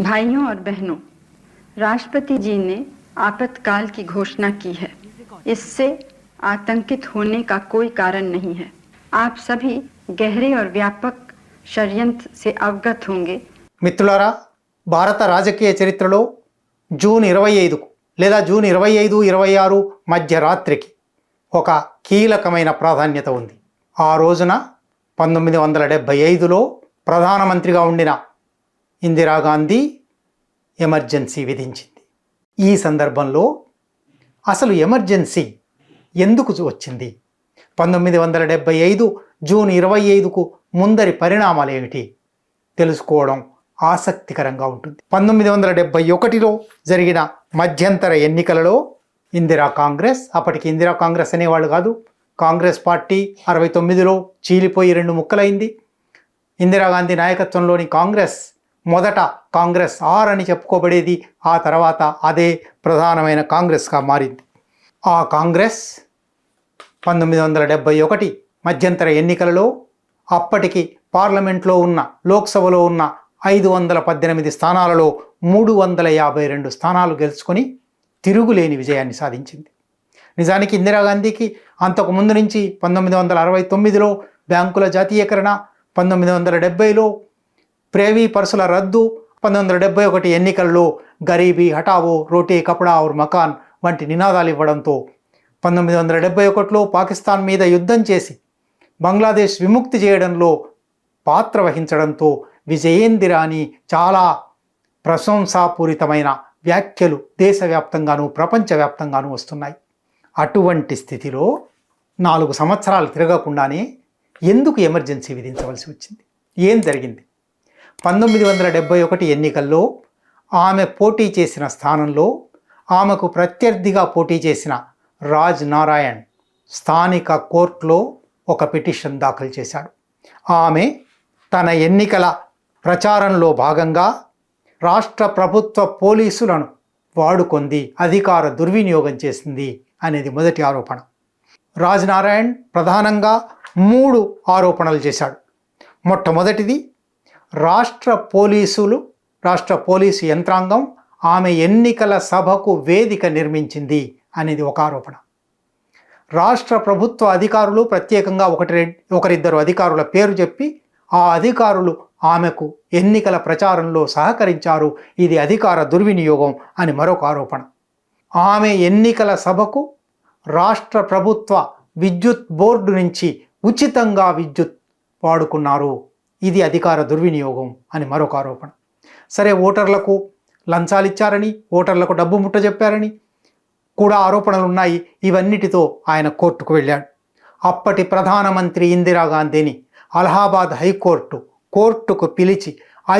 भाइयों और बहनों राष्ट्रपति जी ने आपातकाल की घोषणा की है इससे आतंकित होने का कोई कारण नहीं है आप सभी गहरे और व्यापक षड्यंत्र से अवगत होंगे మిత్రులారా భారత రాజకీయ చరిత్రలో జూన్ ఇరవై ఐదుకు లేదా జూన్ ఇరవై ఐదు ఇరవై ఆరు మధ్య రాత్రికి ఒక కీలకమైన ప్రాధాన్యత ఉంది ఆ రోజున పంతొమ్మిది వందల డెబ్భై ఐదులో ప్రధానమంత్రిగా ఉండిన ఇందిరాగాంధీ ఎమర్జెన్సీ విధించింది. ఈ సందర్భంలో అసలు ఎమర్జెన్సీ ఎందుకు వచ్చింది? పంతొమ్మిది వందల డెబ్భై ఐదు జూన్ ఇరవై ఐదుకు ముందరి పరిణామాలు ఏమిటి తెలుసుకోవడం ఆసక్తికరంగా ఉంటుంది. పంతొమ్మిది వందల డెబ్భై ఒకటిలో జరిగిన మధ్యంతర ఎన్నికలలో ఇందిరా కాంగ్రెస్ అప్పటికి ఇందిరా కాంగ్రెస్ అనేవాళ్ళు కాదు కాంగ్రెస్ పార్టీ అరవై తొమ్మిదిలో చీలిపోయి రెండు ముక్కలైంది. ఇందిరాగాంధీ నాయకత్వంలోని కాంగ్రెస్ మొదట కాంగ్రెస్ ఆర్ అని చెప్పుకోబడేది ఆ తర్వాత అదే ప్రధానమైన కాంగ్రెస్గా మారింది. ఆ కాంగ్రెస్ పంతొమ్మిది వందల డెబ్భై ఒకటి మధ్యంతర ఎన్నికలలో అప్పటికి పార్లమెంట్లో ఉన్న లోక్సభలో ఉన్న ఐదు వందల పద్దెనిమిది స్థానాలలో మూడు వందల యాభై రెండు స్థానాలు గెలుచుకొని తిరుగులేని విజయాన్ని సాధించింది. నిజానికి ఇందిరాగాంధీకి అంతకు ముందు నుంచి పంతొమ్మిది వందల అరవై తొమ్మిదిలో బ్యాంకుల జాతీయకరణ పంతొమ్మిది వందల డెబ్బైలో ప్రేవీ పర్సుల రద్దు పంతొమ్మిది వందల ఒకటి ఎన్నికల్లో గరీబీ హఠావో రోటీ కపడా ఔర్ మకాన్ వంటి నినాదాలు ఇవ్వడంతో పంతొమ్మిది వందల డెబ్బై ఒకటిలో పాకిస్తాన్ మీద యుద్ధం చేసి బంగ్లాదేశ్ విముక్తి చేయడంలో పాత్ర వహించడంతో విజయేందిర అని చాలా ప్రశంసాపూరితమైన వ్యాఖ్యలు దేశవ్యాప్తంగాను ప్రపంచవ్యాప్తంగాను వస్తున్నాయి. అటువంటి స్థితిలో నాలుగు సంవత్సరాలు తిరగకుండానే ఎందుకు ఎమర్జెన్సీ విధించవలసి వచ్చింది? ఏం జరిగింది? పంతొమ్మిది వందల డెబ్బై ఒకటి ఎన్నికల్లో ఆమె పోటీ చేసిన స్థానంలో ఆమెకు ప్రత్యర్థిగా పోటీ చేసిన రాజ్ నారాయణ్ స్థానిక కోర్టులో ఒక పిటిషన్ దాఖలు చేశాడు. ఆమె తన ఎన్నికల ప్రచారంలో భాగంగా రాష్ట్ర ప్రభుత్వ పోలీసులను వాడుకొంది అధికార దుర్వినియోగం చేసింది అనేది మొదటి ఆరోపణ. రాజ్ నారాయణ్ ప్రధానంగా మూడు ఆరోపణలు చేశాడు. మొట్టమొదటిది రాష్ట్ర పోలీసులు రాష్ట్ర పోలీసు యంత్రాంగం ఆమె ఎన్నికల సభకు వేదిక నిర్మించింది అనేది ఒక ఆరోపణ. రాష్ట్ర ప్రభుత్వ అధికారులు ప్రత్యేకంగా ఒకటి ఒకరిద్దరు అధికారుల పేరు చెప్పి ఆ అధికారులు ఆమెకు ఎన్నికల ప్రచారంలో సహకరించారు ఇది అధికార దుర్వినియోగం అని మరొక ఆరోపణ. ఆమె ఎన్నికల సభకు రాష్ట్ర ప్రభుత్వ విద్యుత్ బోర్డు నుంచి ఉచితంగా విద్యుత్ వాడుకున్నారు. ఇది అధికార దుర్వినియోగం అని మరొక ఆరోపణ. సరే ఓటర్లకు లంచాలు ఇచ్చారని ఓటర్లకు డబ్బు ముట్ట చెప్పారని కూడా ఆరోపణలు ఉన్నాయి ఇవన్నిటితో ఆయన కోర్టుకు వెళ్ళాడు. అప్పటి ప్రధానమంత్రి ఇందిరాగాంధీని అలహాబాద్ హైకోర్టు కోర్టుకు పిలిచి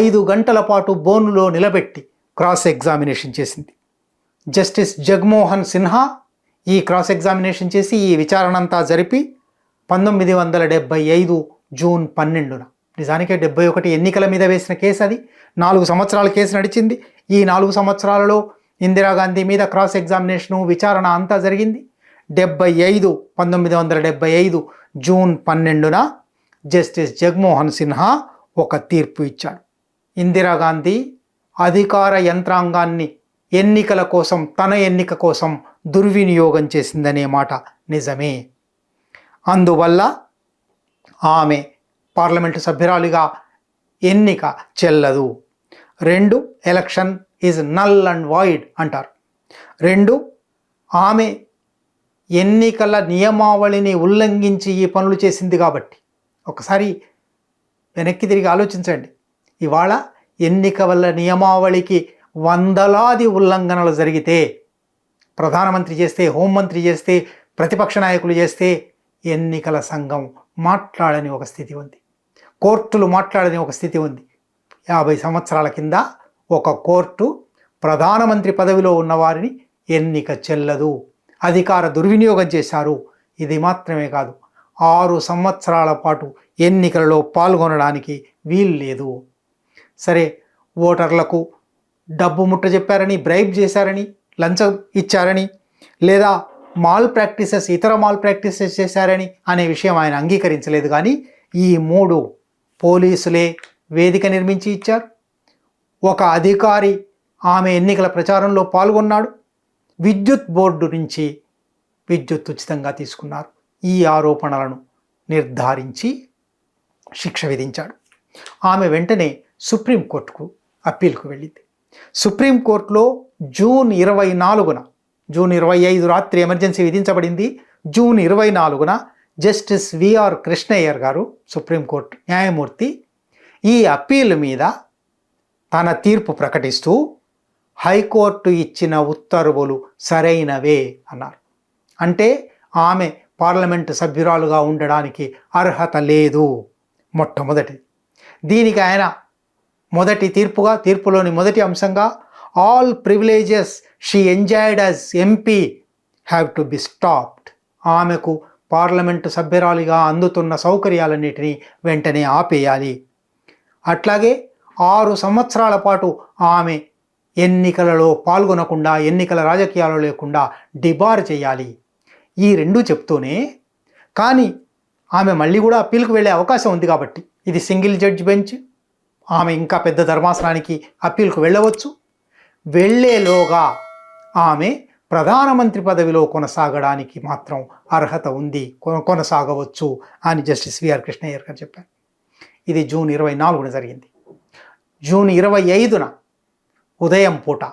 ఐదు గంటల పాటు బోనులో నిలబెట్టి క్రాస్ ఎగ్జామినేషన్ చేసింది. జస్టిస్ జగ్మోహన్ సిన్హా ఈ క్రాస్ ఎగ్జామినేషన్ చేసి ఈ విచారణ అంతా జరిపి పంతొమ్మిది వందల డెబ్బై ఐదు జూన్ పన్నెండున నిజానికే డెబ్బై ఒకటి ఎన్నికల మీద వేసిన కేసు అది. నాలుగు సంవత్సరాల కేసు నడిచింది. ఈ నాలుగు సంవత్సరాలలో ఇందిరాగాంధీ మీద క్రాస్ ఎగ్జామినేషను విచారణ అంతా జరిగింది. డెబ్బై ఐదు పంతొమ్మిది వందల డెబ్బై ఐదు జూన్ పన్నెండున జస్టిస్ జగమోహన్ సిన్హా ఒక తీర్పు ఇచ్చాడు. ఇందిరాగాంధీ అధికార యంత్రాంగాన్ని ఎన్నికల కోసం తన ఎన్నిక కోసం దుర్వినియోగం చేసిందనే మాట నిజమే. అందువల్ల ఆమె పార్లమెంటు సభ్యురాలిగా ఎన్నిక చెల్లదు. రెండు election is null and void అంటారు. రెండు ఆమె ఎన్నికల నియమావళిని ఉల్లంఘించి ఈ పనులు చేసింది కాబట్టి. ఒకసారి వెనక్కి తిరిగి ఆలోచించండి. ఇవాళ ఎన్నిక వల్ల నియమావళికి వందలాది ఉల్లంఘనలు జరిగితే ప్రధానమంత్రి చేస్తే హోంమంత్రి చేస్తే ప్రతిపక్ష నాయకులు చేస్తే ఎన్నికల సంఘం మాట్లాడని ఒక స్థితి ఉంది. కోర్టులు మాట్లాడని ఒక స్థితి ఉంది. యాభై సంవత్సరాల కింద ఒక కోర్టు ప్రధానమంత్రి పదవిలో ఉన్నవారిని ఎన్నిక చెల్లదు. అధికార దుర్వినియోగం చేశారు. ఇది మాత్రమే కాదు ఆరు సంవత్సరాల పాటు ఎన్నికలలో పాల్గొనడానికి వీలు లేదు. సరే ఓటర్లకు డబ్బు ముట్ట చెప్పారని బ్రైబ్ చేశారని లంచం ఇచ్చారని లేదా మాల్ ప్రాక్టీసెస్ ఇతర మాల్ ప్రాక్టీసెస్ చేశారని అనే విషయం ఆయన అంగీకరించలేదు. కానీ ఈ మూడు పోలీసులే వేదిక నిర్మించి ఇచ్చారు. ఒక అధికారి ఆమె ఎన్నికల ప్రచారంలో పాల్గొన్నాడు. విద్యుత్ బోర్డు నుంచి విద్యుత్ ఉచితంగా తీసుకున్నారు. ఈ ఆరోపణలను నిర్ధారించి శిక్ష విధించాడు. ఆమె వెంటనే సుప్రీంకోర్టుకు అప్పీల్కు వెళ్ళింది. సుప్రీంకోర్టులో జూన్ ఇరవై నాలుగున జూన్ ఇరవై ఐదు రాత్రి ఎమర్జెన్సీ విధించబడింది. జూన్ ఇరవై నాలుగున జస్టిస్ విఆర్ కృష్ణయ్యర్ గారు సుప్రీంకోర్టు న్యాయమూర్తి ఈ అప్పీల్ మీద తన తీర్పు ప్రకటిస్తూ హైకోర్టు ఇచ్చిన ఉత్తర్వులు సరైనవే అన్నారు. అంటే ఆమె పార్లమెంటు సభ్యురాలుగా ఉండడానికి అర్హత లేదు మొట్టమొదటి. దీనికి ఆయన మొదటి తీర్పుగా తీర్పులోని మొదటి అంశంగా all privileges she enjoyed as MP have to be stopped. ఆమెకు పార్లమెంటు సభ్యురాలిగా అందుతున్న సౌకర్యాలన్నిటినీ వెంటనే ఆపేయాలి. అట్లాగే ఆరు సంవత్సరాల పాటు ఆమె ఎన్నికలలో పాల్గొనకుండా ఎన్నికల రాజకీయాలు లేకుండా డిబార్ చేయాలి. ఈ రెండు చెప్తూనే కానీ ఆమె మళ్ళీ కూడా అప్పీల్కి వెళ్ళే అవకాశం ఉంది కాబట్టి. ఇది సింగిల్ జడ్జ్ బెంచ్. ఆమె ఇంకా పెద్ద ధర్మాసనానికి అప్పీల్కు వెళ్ళవచ్చు. వెళ్ళేలోగా ఆమె ప్రధానమంత్రి పదవిలో కొనసాగడానికి మాత్రం అర్హత ఉంది. కొనసాగవచ్చు అని జస్టిస్ విఆర్ కృష్ణయ్యర్ గారు చెప్పారు. ఇది జూన్ ఇరవై నాలుగున జరిగింది. జూన్ ఇరవై ఐదున ఉదయం పూట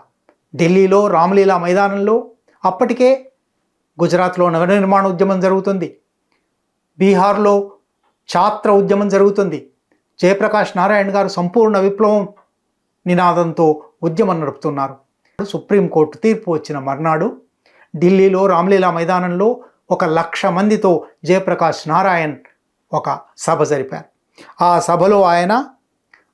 ఢిల్లీలో రామలీలా మైదానంలో అప్పటికే గుజరాత్లో నవనిర్మాణ ఉద్యమం జరుగుతుంది. బీహార్లో ఛాత్ర ఉద్యమం జరుగుతుంది. జయప్రకాష్ నారాయణ గారు సంపూర్ణ విప్లవం నినాదంతో ఉద్యమం నడుపుతున్నారు. సుప్రీంకోర్టు తీర్పు వచ్చిన మర్నాడు ఢిల్లీలో రామ్లీలా మైదానంలో ఒక లక్ష మందితో జయప్రకాష్ నారాయణ్ ఒక సభ జరిపారు. ఆ సభలో ఆయన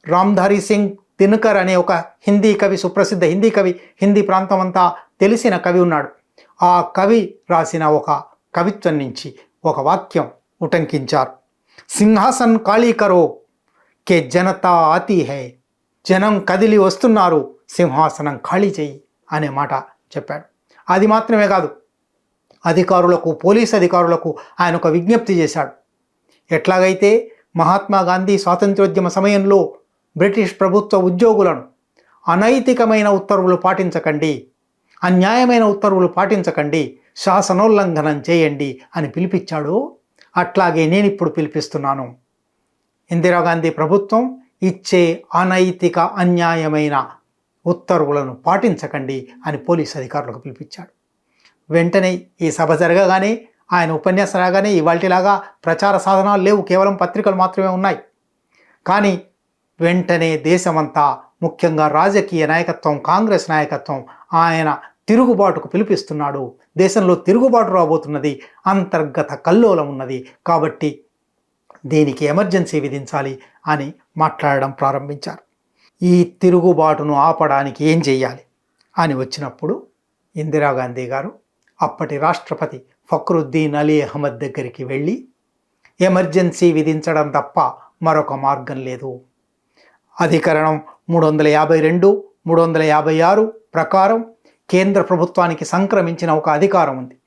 రామ్ధారి సింగ్ దినకర్ అనే ఒక హిందీ కవి సుప్రసిద్ధ హిందీ కవి హిందీ ప్రాంతం అంతా తెలిసిన కవి ఉన్నాడు. ఆ కవి రాసిన ఒక కవిత్వం నుంచి ఒక వాక్యం ఉటంకించారు. సింహాసన్ ఖాళీ కరో కే జనతా ఆతి హై జనం కదిలి వస్తున్నారు సింహాసనం ఖాళీ చేయి అనే మాట చెప్పాడు. అది మాత్రమే కాదు అధికారులకు పోలీస్ అధికారులకు ఆయన ఒక విజ్ఞప్తి చేశాడు. ఎట్లాగైతే మహాత్మా గాంధీ స్వాతంత్రోద్యమ సమయంలో బ్రిటిష్ ప్రభుత్వ ఉద్యోగులను అనైతికమైన ఉత్తర్వులు పాటించకండి అన్యాయమైన ఉత్తర్వులు పాటించకండి శాసనోల్లంఘనం చేయండి అని పిలిపించాడు. అట్లాగే నేను ఇప్పుడు పిలిపిస్తున్నాను. ఇందిరాగాంధీ ప్రభుత్వం ఇచ్చే అనైతిక అన్యాయమైన ఉత్తర్వులను పాటించకండి అని పోలీస్ అధికారులకు పిలిపించాడు. వెంటనే ఈ సభ జరగగానే ఆయన ఉపన్యాసం రాగానే ఇవాళలాగా ప్రచార సాధనాలు లేవు కేవలం పత్రికలు మాత్రమే ఉన్నాయి. కానీ వెంటనే దేశమంతా ముఖ్యంగా రాజకీయ నాయకత్వం కాంగ్రెస్ నాయకత్వం ఆయన తిరుగుబాటుకు పిలిపిస్తున్నాడు. దేశంలో తిరుగుబాటు రాబోతున్నది అంతర్గత కల్లోలం ఉన్నది. కాబట్టి దీనికి ఎమర్జెన్సీ విధించాలి అని మాట్లాడడం ప్రారంభించారు. ఈ తిరుగుబాటును ఆపడానికి ఏం చెయ్యాలి? అని వచ్చినప్పుడు ఇందిరాగాంధీ గారు అప్పటి రాష్ట్రపతి ఫక్రుద్దీన్ అలీ అహ్మద్ దగ్గరికి వెళ్ళి ఎమర్జెన్సీ విధించడం తప్ప మరొక మార్గం లేదు. అధికరణం మూడు వందల యాభై రెండు మూడు వందల యాభై ఆరు ప్రకారం కేంద్ర ప్రభుత్వానికి సంక్రమించిన ఒక అధికారం ఉంది.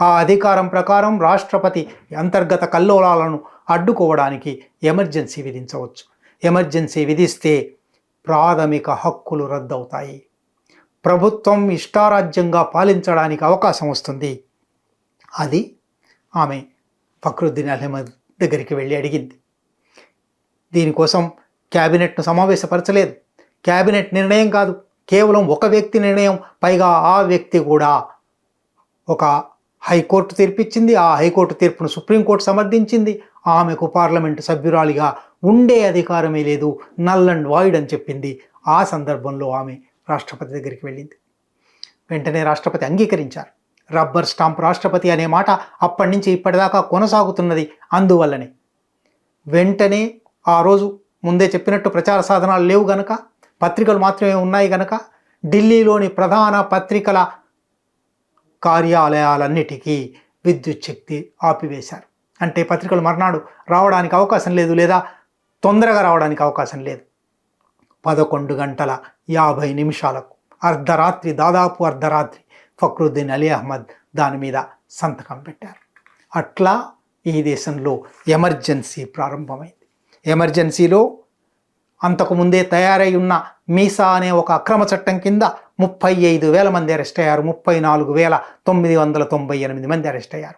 ఆ అధికారం ప్రకారం రాష్ట్రపతి అంతర్గత కల్లోలాలను అడ్డుకోవడానికి ఎమర్జెన్సీ విధించవచ్చు. ఎమర్జెన్సీ విధిస్తే ప్రాథమిక హక్కులు రద్దవుతాయి. ప్రభుత్వం ఇష్టారాజ్యంగా పాలించడానికి అవకాశం వస్తుంది. అది ఆమె ఫక్రుద్దీన్ అహ్మద్ దగ్గరికి వెళ్ళి అడిగింది. దీనికోసం క్యాబినెట్ను సమావేశపరచలేదు. క్యాబినెట్ నిర్ణయం కాదు. కేవలం ఒక వ్యక్తి నిర్ణయం. పైగా ఆ వ్యక్తి కూడా ఒక హైకోర్టు తీర్పిచ్చింది. ఆ హైకోర్టు తీర్పును సుప్రీంకోర్టు సమర్థించింది. ఆమెకు పార్లమెంటు సభ్యురాలిగా ఉండే అధికారమే లేదు నల్ అండ్ వాయిడ్ అని చెప్పింది. ఆ సందర్భంలో ఆమె రాష్ట్రపతి దగ్గరికి వెళ్ళింది. వెంటనే రాష్ట్రపతి అంగీకరించారు. రబ్బర్ స్టాంప్ రాష్ట్రపతి అనే మాట అప్పటి నుంచి ఇప్పటిదాకా కొనసాగుతున్నది. అందువల్లనే వెంటనే ఆ రోజు ముందే చెప్పినట్టు ప్రచార సాధనాలు లేవు గనక పత్రికలు మాత్రమే ఉన్నాయి గనక ఢిల్లీలోని ప్రధాన పత్రికల కార్యాలయాలన్నిటికీ విద్యుత్ శక్తి ఆపివేశారు. అంటే పత్రికలు మర్నాడు రావడానికి అవకాశం లేదు లేదా తొందరగా రావడానికి అవకాశం లేదు. పదకొండు గంటల యాభై నిమిషాలకు అర్ధరాత్రి దాదాపు అర్ధరాత్రి ఫక్రుద్దీన్ అలీ అహ్మద్ దాని మీద సంతకం పెట్టారు. అట్లా ఈ దేశంలో ఎమర్జెన్సీ ప్రారంభమైంది. ఎమర్జెన్సీలో అంతకుముందే తయారై ఉన్న మీసా అనే ఒక అక్రమ చట్టం కింద ముప్పై ఐదు వేల మంది అరెస్ట్ అయ్యారు. ముప్పై నాలుగు వేల తొమ్మిది వందల తొంభై ఎనిమిది మంది అరెస్ట్ అయ్యారు.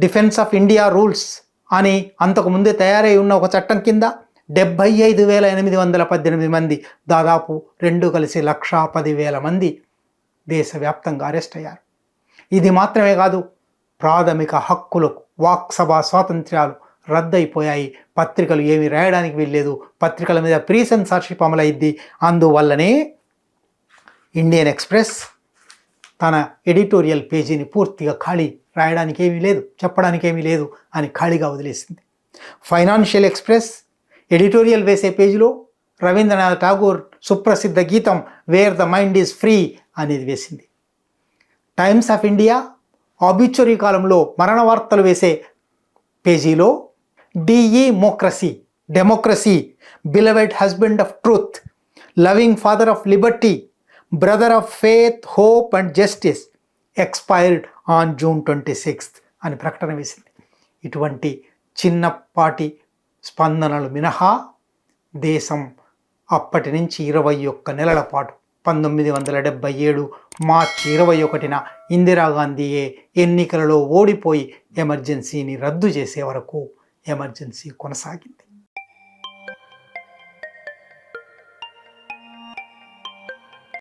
డిఫెన్స్ ఆఫ్ ఇండియా రూల్స్ అని అంతకుముందే తయారై ఉన్న ఒక చట్టం కింద డెబ్భై ఐదు వేల ఎనిమిది వందల పద్దెనిమిది మంది దాదాపు రెండు కలిసి లక్షా పదివేల మంది దేశవ్యాప్తంగా అరెస్ట్ అయ్యారు. ఇది మాత్రమే కాదు ప్రాథమిక హక్కులకు వాక్సభా స్వాతంత్ర్యాలు రద్దయిపోయాయి. పత్రికలు ఏమి రాయడానికి వీల్లేదు. పత్రికల మీద ప్రీ సెన్సార్షిప్ అమలైద్ది అందువల్లనే ఇండియన్ ఎక్స్ప్రెస్ తన ఎడిటోరియల్ పేజీని పూర్తిగా ఖాళీ రాయడానికి ఏమీ లేదు చెప్పడానికి ఏమీ లేదు అని ఖాళీగా వదిలేసింది. ఫైనాన్షియల్ ఎక్స్ప్రెస్ ఎడిటోరియల్ వేసే పేజీలో రవీంద్రనాథ్ ఠాగూర్ సుప్రసిద్ధ గీతం where the mind is free అనేది వేసింది. టైమ్స్ ఆఫ్ ఇండియా ఆబిచ్యురీ కాలంలో మరణ వార్తలు వేసే పేజీలో democracy democracy beloved husband of truth loving father of liberty brother of faith hope and justice expired on June twenty sixth అని ప్రకటన వేసింది. ఇటువంటి చిన్నపాటి స్పందనలు మినహా దేశం అప్పటి నుంచి ఇరవై ఒక్క నెలల పాటు పంతొమ్మిది వందల డెబ్బై ఏడు మార్చి ఇరవై ఒకటిన ఇందిరాగాంధీయే ఎన్నికలలో ఓడిపోయి ఎమర్జెన్సీని రద్దు చేసే వరకు ఎమర్జెన్సీ కొనసాగింది.